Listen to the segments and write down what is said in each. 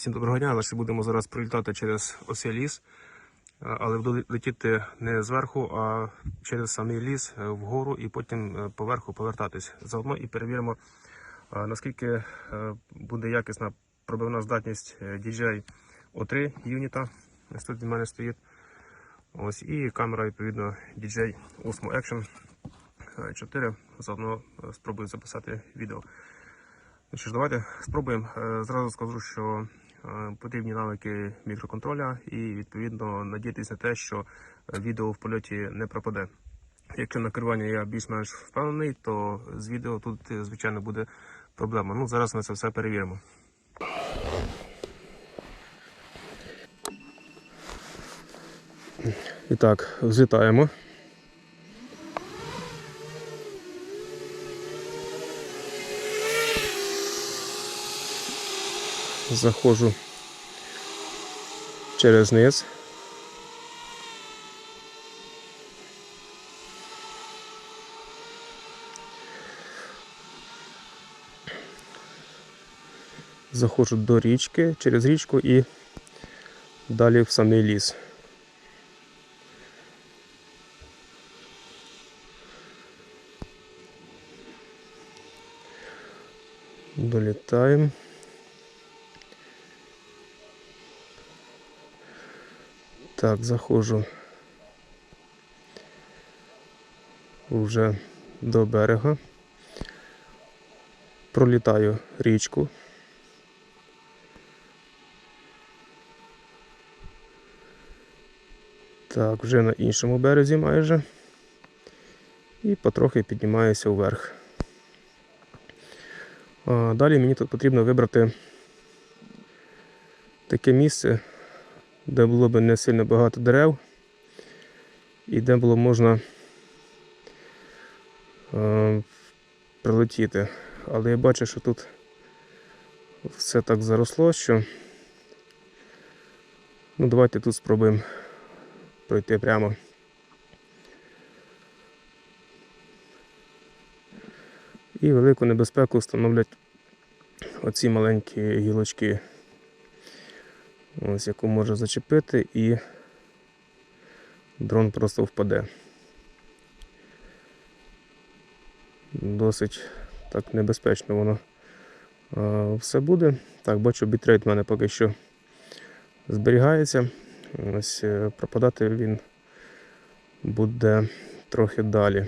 Всім доброго дня. Значить, будемо зараз прилітати через оцей ліс, е, але буду летіти не зверху, а через самий ліс е, вгору і потім е, поверху повертатись. Заодно і перевіримо, наскільки буде якісна пробивна здатність DJI O3 юніта. Ось тут від мене стоїть. Ось і камера, відповідно, DJI Osmo Action е, 4. Заодно спробую записати відео. Ну що ж, давайте спробуємо. Зразу скажу, що потрібні навики мікроконтроля і відповідно надіятися на те, що е, відео в польоті не пропаде. Якщо на керування я більш-менш впевнений, то з відео тут, е, звичайно, буде проблема. Ну, зараз ми це все перевіримо. І так, взлітаємо. Заходжу через низ. Заходжу до річки, через річку і далі в самий ліс. Долітаємо. Так, заходжу вже до берега. Пролітаю річку. Так, вже на іншому березі майже. І потрохи піднімаюся вверх. Далі мені тут потрібно вибрати таке місце, де було б не сильно багато дерев і де було можна е, прилетіти. Але я бачу, що тут все так заросло, що ну, давайте тут спробуємо пройти прямо. І велику небезпеку становлять оці маленькі гілочки ось яку може зачепити і дрон просто впаде. Досить так небезпечно воно все буде. Так, бачу, бітрейт в мене поки що зберігається. Ось е, пропадати він буде трохи далі.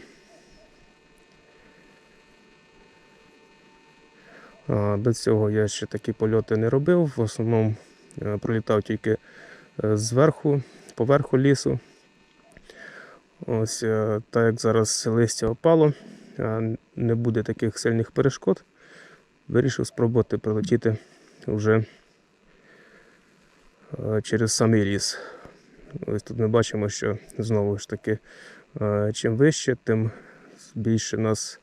До цього я ще такі польоти не робив. В основному Е, пролітав тільки е, зверху, поверху лісу. Ось е, так як зараз листя опало, не буде таких сильних перешкод. Вирішив спробувати прилетіти вже через самий ліс. Ось тут ми бачимо, що знову ж таки, чим вище, тим більше у нас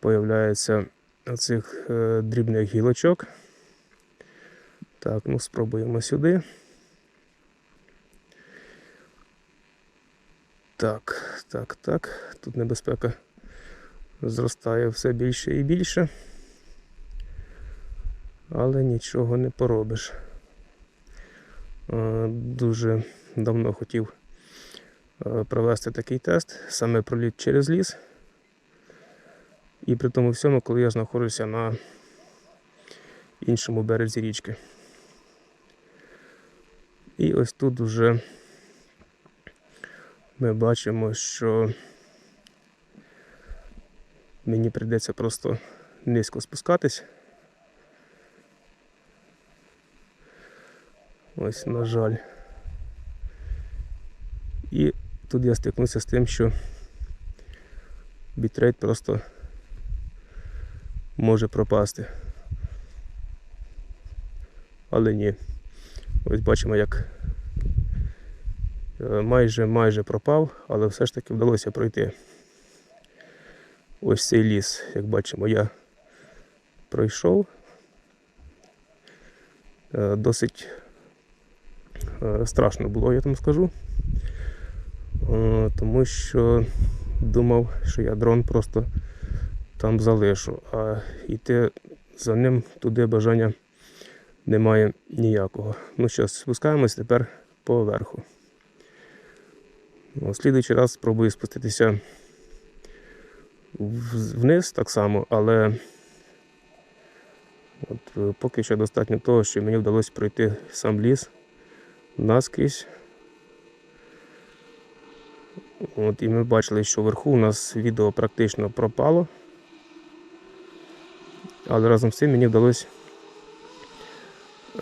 появляється цих дрібних гілочок. Так, ну спробуємо сюди. Так, так, так. Тут небезпека зростає все більше і більше. Але нічого не поробиш. Дуже давно хотів провести такий тест, саме проліт через ліс. І при тому всьому, коли я знаходжуся на іншому березі річки. І ось тут вже ми бачимо, що мені прийдеться просто низько спускатись. Ось, на жаль. І тут я стикнувся з тим, що бітрейт просто може пропасти. Але ні. Ось бачимо, як е, майже майже пропав, але все ж таки вдалося пройти. Ось цей ліс, як бачимо, я пройшов. Е, досить е, страшно було, я там скажу, тому що думав, що я дрон просто там залишу, а йти за ним туди бажання немає ніякого. Ну що, спускаємось тепер поверху. У слідуючий раз спробую спуститися вниз так само, але от, е, поки що достатньо того, що мені вдалося пройти сам ліс наскрізь. От, і ми бачили, що вверху у нас відео практично пропало. Але разом з цим мені вдалося,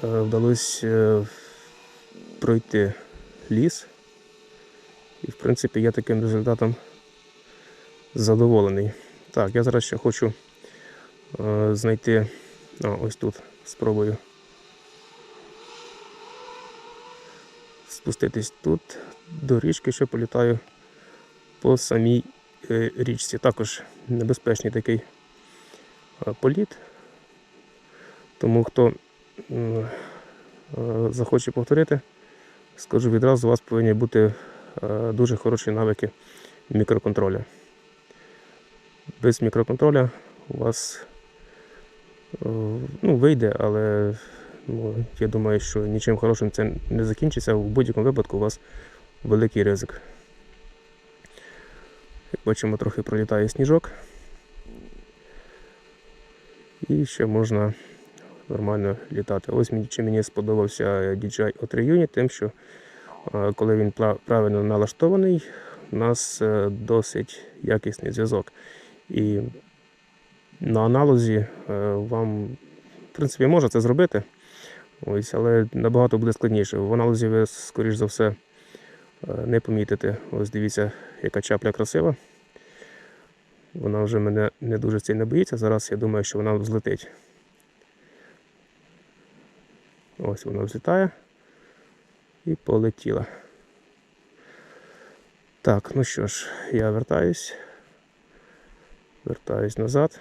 вдалося е, пройти ліс. І, в принципі, я таким результатом задоволений. Так, я зараз ще хочу е, знайти. А, ось тут спробую спуститись тут до річки, що політаю по самій е, річці. Також небезпечний такий е, політ. Тому хто е, захоче повторити, скажу відразу, у вас повинні бути е, дуже хороші навики мікроконтроля. Без мікроконтроля у вас е, ну, вийде, але ну, я думаю, що нічим хорошим це не закінчиться. В будь-якому випадку у вас великий ризик. Як бачимо, трохи пролітає сніжок. І ще можна нормально літати. Ось мені, мені сподобався DJI O3 Unit, тим, що е, коли він правильно налаштований, у нас е, досить якісний зв'язок. І на аналозі е, вам, в принципі, можна це зробити, ось, але набагато буде складніше. В аналозі ви, скоріш за все, не помітите. Ось дивіться, яка чапля красива. Вона вже мене не дуже сильно боїться. Зараз я думаю, що вона взлетить. Ось вона взлітає і полетіла. Так, ну що ж, я вертаюсь. Вертаюсь назад.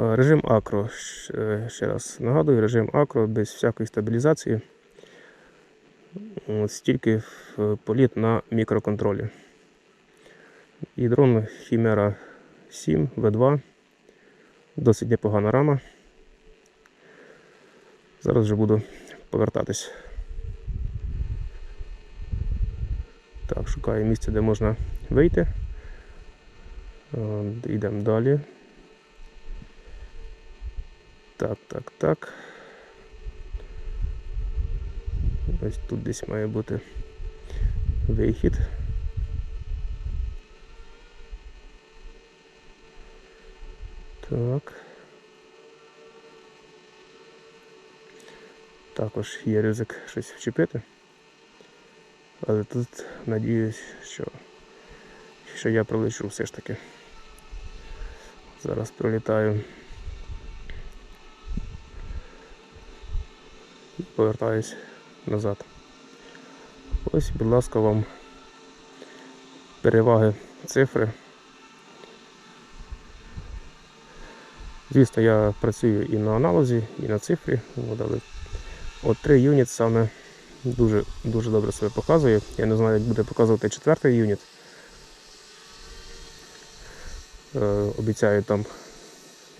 Е, Режим акро. Е, Ще раз нагадую, режим акро без всякої стабілізації. Ось тільки політ на мікроконтролі. І дрон Chimera 7 V2. Досить непогана рама. Зараз вже буду повертатись. Так, шукаю місце, де можна вийти. Е, Йдемо далі. Так, так, так. Ось тут десь має бути вихід. Так. Також є ризик щось вчепити. Але тут надіюсь, що, що я пролечу все ж таки. Зараз пролітаю. І повертаюсь назад. Ось, будь ласка, вам переваги цифри. Звісно, я працюю і на аналозі, і на цифрі. Але от 3 юніт саме дуже, дуже добре себе показує. Я не знаю, як буде показувати четвертий юніт. Е, обіцяю там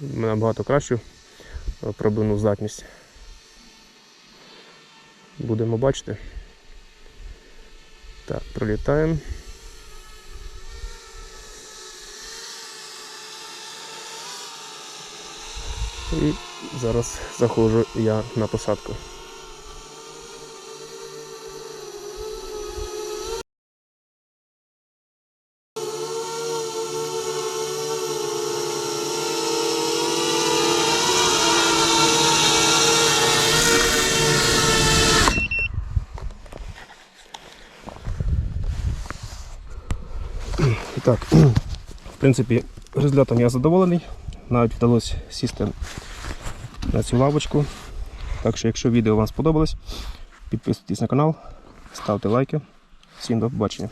набагато кращу е, пробивну здатність. Будемо бачити. Так, пролітаємо. І зараз заходжу я на посадку. Так, в принципі, результатом я задоволений. Навіть вдалося сісти на цю лавочку. Так що, якщо відео вам сподобалось, підписуйтесь на канал, ставте лайки. Всім до побачення.